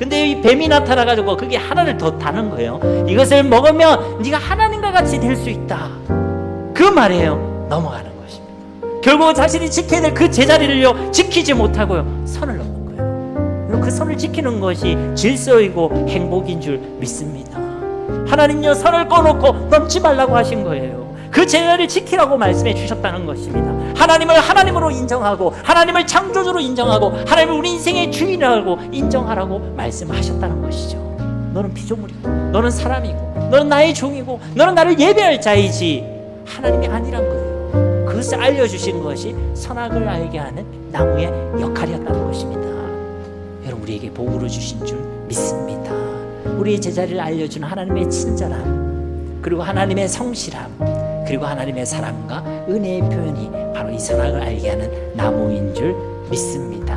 근데 이 뱀이 나타나 가지고 그게 하나를 더 다는 거예요. 이것을 먹으면 네가 하나님과 같이 될 수 있다. 그 말이에요. 넘어가는 것입니다. 결국 자신이 지켜야 될 그 제자리를요 지키지 못하고요 선을 넘는 거예요. 그 선을 지키는 것이 질서이고 행복인 줄 믿습니다. 하나님요 선을 꺼놓고 넘지 말라고 하신 거예요. 그 제자리를 지키라고 말씀해 주셨다는 것입니다. 하나님을 하나님으로 인정하고 하나님을 창조주로 인정하고 하나님을 우리 인생의 주인이라고 인정하라고 말씀하셨다는 것이죠. 너는 피조물이고 너는 사람이고 너는 나의 종이고 너는 나를 예배할 자이지 하나님이 아니란 거예요. 그것을 알려주신 것이 선악을 알게 하는 나무의 역할이었다는 것입니다. 여러분 우리에게 복으로 주신 줄 믿습니다. 우리의 제자리를 알려주는 하나님의 친절함 그리고 하나님의 성실함 그리고 하나님의 사랑과 은혜의 표현이 바로 이 선악을 알게 하는 나무인 줄 믿습니다.